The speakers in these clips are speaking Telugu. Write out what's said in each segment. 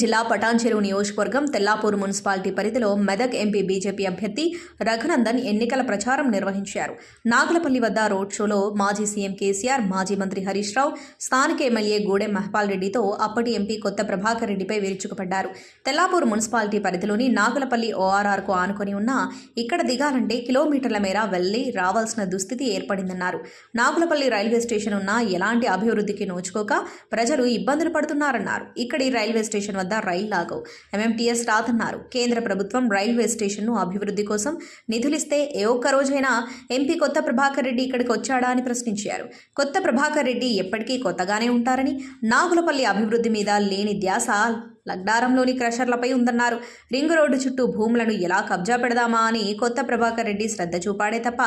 జిల్లా పటాన్చెరువు నియోజకవర్గం తెల్లాపూర్ మున్సిపాలిటీ పరిధిలో మెదక్ ఎంపీ బీజేపీ అభ్యర్థి రఘునందన్ ఎన్నికల ప్రచారం నిర్వహించారు. నాగలపల్లి వద్ద రోడ్ షోలో మాజీ సీఎం కేసీఆర్ మాజీ మంత్రి హరీష్ రావు స్థానిక ఎమ్మెల్యే గూడెం మహపాల్ రెడ్డితో అప్పటి ఎంపీ కొత్త ప్రభాకర్ రెడ్డిపై విరుచుకుపడ్డారు. తెల్లాపూర్ మున్సిపాలిటీ పరిధిలోని నాగలపల్లి ఓఆర్ఆర్కు ఆనుకొని ఉన్న ఇక్కడ దిగాలంటే కిలోమీటర్ల మేర వెళ్ళి రావాల్సిన దుస్థితి ఏర్పడిందన్నారు. నాగులపల్లి రైల్వే స్టేషన్ ఉన్న ఎలాంటి అభివృద్ధికి నోచుకోక ప్రజలు ఇబ్బందులు పడుతున్నారన్నారు. ఇక్కడి రైల్వే స్టేషన్ వద్ద వద్ద రైళ్ళు ఆగవు ఎంఎంటీఎస్ అన్నారు కేంద్ర ప్రభుత్వం రైల్వే స్టేషన్ను అభివృద్ధి కోసం నిధులిస్తే ఏ ఒక్క రోజైనా ఎంపీ కొత్త ప్రభాకర్ రెడ్డి ఇక్కడికి వచ్చాడా అని ప్రశ్నించారు. కొత్త ప్రభాకర్ రెడ్డి ఎప్పటికీ కొత్తగానే ఉంటారని నాగులపల్లి అభివృద్ధి మీద లేని ధ్యాస లగ్నారంలోని క్రషర్లపై ఉందన్నారు. రింగ్ రోడ్డు చుట్టూ భూములను ఎలా కబ్జా పెడదామా అని కొత్త ప్రభాకర్ రెడ్డి శ్రద్ధ చూపాడే తప్ప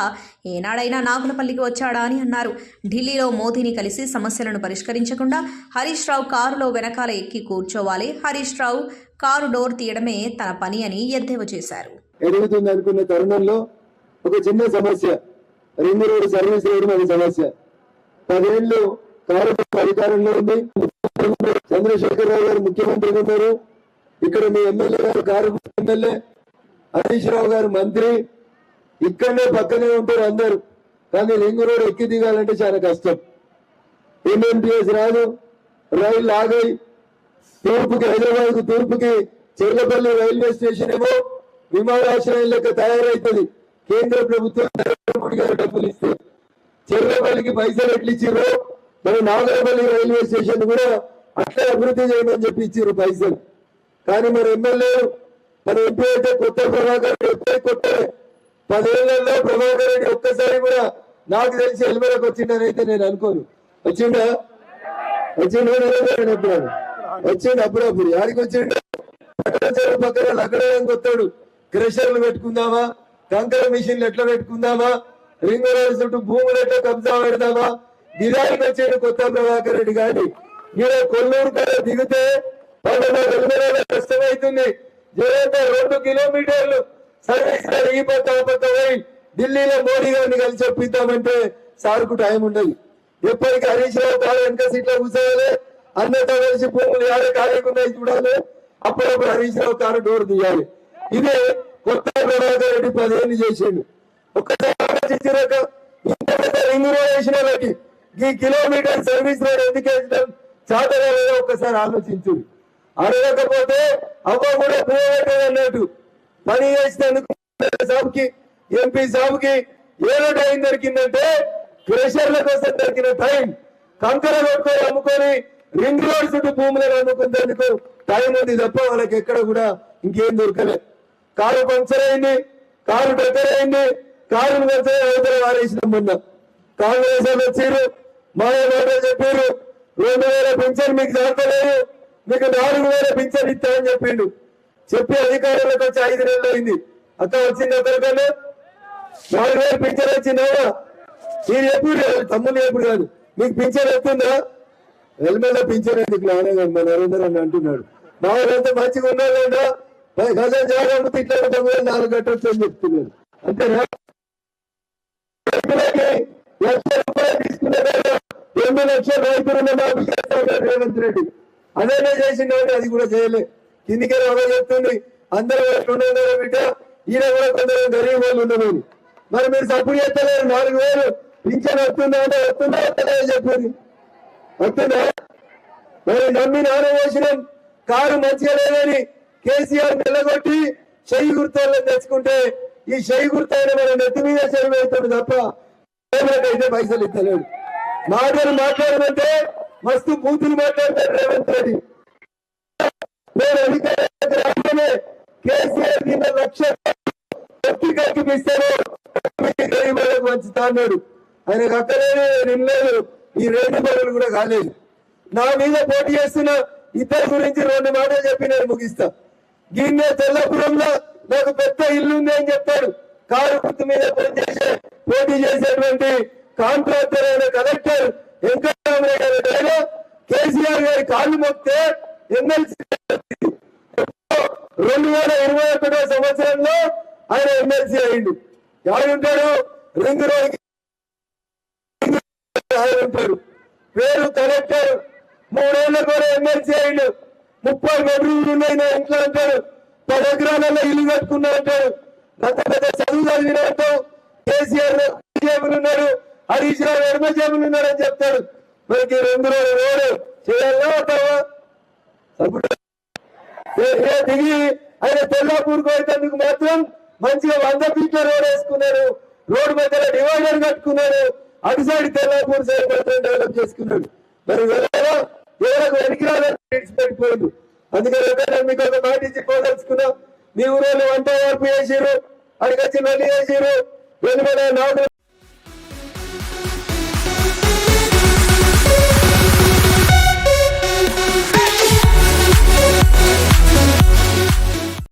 ఏనాడైనా నాగులపల్లికి వచ్చాడా అని అన్నారు. ఢిల్లీలో మోదీని కలిసి సమస్యలను పరిష్కరించకుండా హరీష్ రావు కారులో వెనకాల ఎక్కి కూర్చోవాలి. హరీష్ రావు కారు డోర్ తీయడమే తన పని అని ఎద్దేవా చేశారు. ఎదుగుతుంది అనుకున్న తరుణంలో ఒక చిన్న సమస్య. రింగ్ రోడ్ సర్వీస్ రోడ్ అది సమస్య. పదేళ్ళు కారు అధికారంలో ఉంది. చంద్రశేఖరరావు గారు ముఖ్యమంత్రిగా ఉన్నారు ఇక్కడ మీ ఎమ్మెల్యే గారు కారు ఎమ్మెల్యే హరీష్ రావు గారు మంత్రి. ఇక్కడనే పక్కనే ఉంటారు అందరు. కానీ లింగు రోడ్ ఎక్కి దిగాలంటే చాలా కష్టం. ఎంఎంపీఎస్ రాదు. రైలు ఆగాయి తూర్పుకి హైదరాబాద్ తూర్పుకి చెర్లపల్లి రైల్వే స్టేషన్ ఏమో విమానాశ్రయం లెక్క తయారైతుంది. కేంద్ర ప్రభుత్వం నరేంద్ర మోడీ గారు డబ్బులు ఇస్తే. చెర్లపల్లికి పైసలు ఎట్లు ఇచ్చిర్రు మరి నాగరపల్లి రైల్వే స్టేషన్ కూడా అట్లే అభివృద్ధి చేయమని చెప్పి ఇచ్చారు పైసలు. కానీ మరి ఎమ్మెల్యే మన ఎంపీ అయితే కొత్త ప్రభాకర్ రెడ్డి ఎప్పుడే కొత్త పదేళ్ళలో ప్రభాకర్ రెడ్డి ఒక్కసారి కూడా నాకు తెలిసి ఎల్మెలకు వచ్చిండని అయితే నేను అనుకోను. వచ్చిండా? వచ్చిండు? ఎప్పుడు వచ్చిండు అప్పుడప్పుడు యాడికి వచ్చిండు? పక్కన లగ్గడానికి వస్తాడు. క్రెషర్లు పెట్టుకుందామా? కంకర మిషన్లు ఎట్లా పెట్టుకుందామా? రింగ్ రోడ్ చుట్టూ భూములు ఎట్లా కబ్జా పెడదామా? గిరానికి వచ్చాడు కొత్త ప్రభాకర్ రెడ్డి గారి మీరు కొల్లూరు కదా దిగితే పన్నెండు కష్టమవుతుంది జగన్ రెండు కిలోమీటర్లు సర్వీస్ అడిగిపోతా పోతా పోయి ఢిల్లీలో మోడీ గారిని కలిసి చెప్పిద్దామంటే సార్కు టైం ఉండదు. ఎప్పటికీ హరీష్ రావు కాదు వెనక సీట్లో కూర్చోవాలి. అందరితో కలిసి భూములు యాడే కాలేకుండా చూడాలి. అప్పుడప్పుడు హరీష్ రావు కారు డోర్ తీయాలి ఇదే కొత్త ప్రభాకర్ రెడ్డి పదేళ్ళు చేసిండు. ఒక్కసారి ఆలోచించాక ఇంత పెద్ద వేసిన వాళ్ళకి ఈ కిలోమీటర్ సర్వీస్ రోడ్ ఎందుకు వేసడం చాతగా ఒక్కసారి ఆలోచించు. అడగకపోతే అవ్వ కూడా పోయేటది అన్నట్టు పని చేసినందుకు సాబుకి ఎంపీ సాబుకి ఏదో టైం దొరికిందంటే క్రెషర్ల కోసం దొరికిన టైం కంకర కొట్టుకొని అమ్ముకొని రింగ్ రోడ్ చుట్టూ భూములను అమ్ముకునేందుకు టైం ఉంది తప్ప వాళ్ళకి ఎక్కడ కూడా ఇంకేం దొరకలేదు కారు పంక్చర్ అయింది కారు డెక్కర్ అయింది కారు పంక్చర్ అవతల వారేసిన మొన్న. కాంగ్రెస్ వాళ్ళు వచ్చారు మాయ మాటలు చెప్పారు రెండు వేల పింఛన్ మీకు జరగలేదు మీకు నాలుగు వేల పింఛన్ ఇస్తామని చెప్పిండు. చెప్పి అధికారులకు వచ్చి ఐదు నెలలు అయింది. అక్క వచ్చింది అతనికన్నా నాలుగు వేలు పింఛన్ వచ్చిందా? మీరు ఎప్పుడు తమ్ముడు ఎప్పుడు కాదు మీకు పింఛన్ వస్తుందా? వెల్మెల్ల పింఛన్ ఎందుకు లాగా మా నరేందర్ అని అంటున్నాడు. మా వాళ్ళంతా మంచిగా ఉన్నారంట పది గజం జాగ్రత్త ఇట్లా తొమ్మిది నాలుగు గంటలు అని చెప్తున్నాడు? అంతేనా? తీసుకున్నారు రెండు లక్షల రైతులు మాకు చేస్తాడు రేవంత్ రెడ్డి. అదేనే చేసిండు అది కూడా చేయలే. కిందికి ఒక చెప్తుంది. అందరూ రెండు బిడ్డ. ఈయన కూడా కొందరు గరీబ్ వాళ్ళు ఉండదు మరి మీరు సపోర్ట్ చేస్తలేరు. నాలుగు వేలు పింఛన్ వస్తుందా అంటే వస్తుందా వస్తుందా అని చెప్పింది. వస్తుందా? మరి నమ్మి నాన్న వేసినాం కారు మంచిగా లేదని కేసీఆర్ నిలగొట్టి చెయ్యి గుర్తాలను తెచ్చుకుంటే ఈ చెయ్యి గుర్తు అయిన మన నెత్తి మీద చెరువు అవుతాడు తప్ప అయితే పైసలు ఇస్తలేడు. మాటలు మాట్లాడమంటే మస్తు బూతులు మాట్లాడతాడు రేవంత్ రెడ్డి. నేను అధికారులకు రాగానే కేసీఆర్ కింద లక్ష వ్యక్తిగతకి ఇస్తాను గరీబులకు వంచుతా అన్నాడు ఆయనకు అక్కడేనే నిన్నలేదు ఈ రేటు పనులు కూడా కాలేదు. నా మీద పోటీ చేస్తున్న ఇద్దరు గురించి రెండు మాటలు చెప్పి నేను ముగిస్తా. గిన్నె తెల్లపురంలో నాకు పెద్ద ఇల్లు ఉంది అని చెప్పాడు కారు గుర్తు మీద పనిచేసే పోటీ చేసేటువంటి కాంట్రాక్టర్ అయిన కలెక్టర్ వెంకటరామరెడ్డి గారు కేసీఆర్ గారి కాళ్ళు మొక్కితే ఎమ్మెల్సీ రెండు వేల ఇరవై ఒకటో సంవత్సరంలో ఆయన ఎమ్మెల్సీ అయింది ఎవరుంటాడు రింగ్ రోడ్ ఆయన ఉంటాడు. పేరు కలెక్టర్. మూడేళ్ళ కూడా ఎమ్మెల్సీ అయిండు ముప్పై బెడ్రూమ్లు ఉన్నాయి నా ఇంట్లో అంటాడు పది ఎకరాలలో ఇల్లు కట్టుకున్నా అంటాడు పెద్ద పెద్ద చదువు చదివిన అంటావు కేసీఆర్ ఉన్నారు ఉన్నాడు. హరీష్ రావు ఎడమ చేపలు ఉన్నాడని చెప్తాడు. మనకి రెండు రోజులు రోడ్డు చేయాలా దిగి ఆయన తెల్లాపూర్ పోయేందుకు మాత్రం మంచిగా వంద ఫీట్ల రోడ్ వేసుకున్నాడు. రోడ్ మధ్యలో డివైడర్ కట్టుకున్నాడు. అటు సైడ్ తెల్లాపూర్ సైడ్ మాత్రం డెవలప్ చేసుకున్నాడు. మరి ఎవరికి వెనక్కి అందుకని ఒకటే మీకు ఒక మాట ఇచ్చి పోదలుచుకున్నాం? మీ ఊరిలో వంట మార్పు చేసిరు అడిగచ్చి మళ్ళీ చేసిరు వెనుక నాకు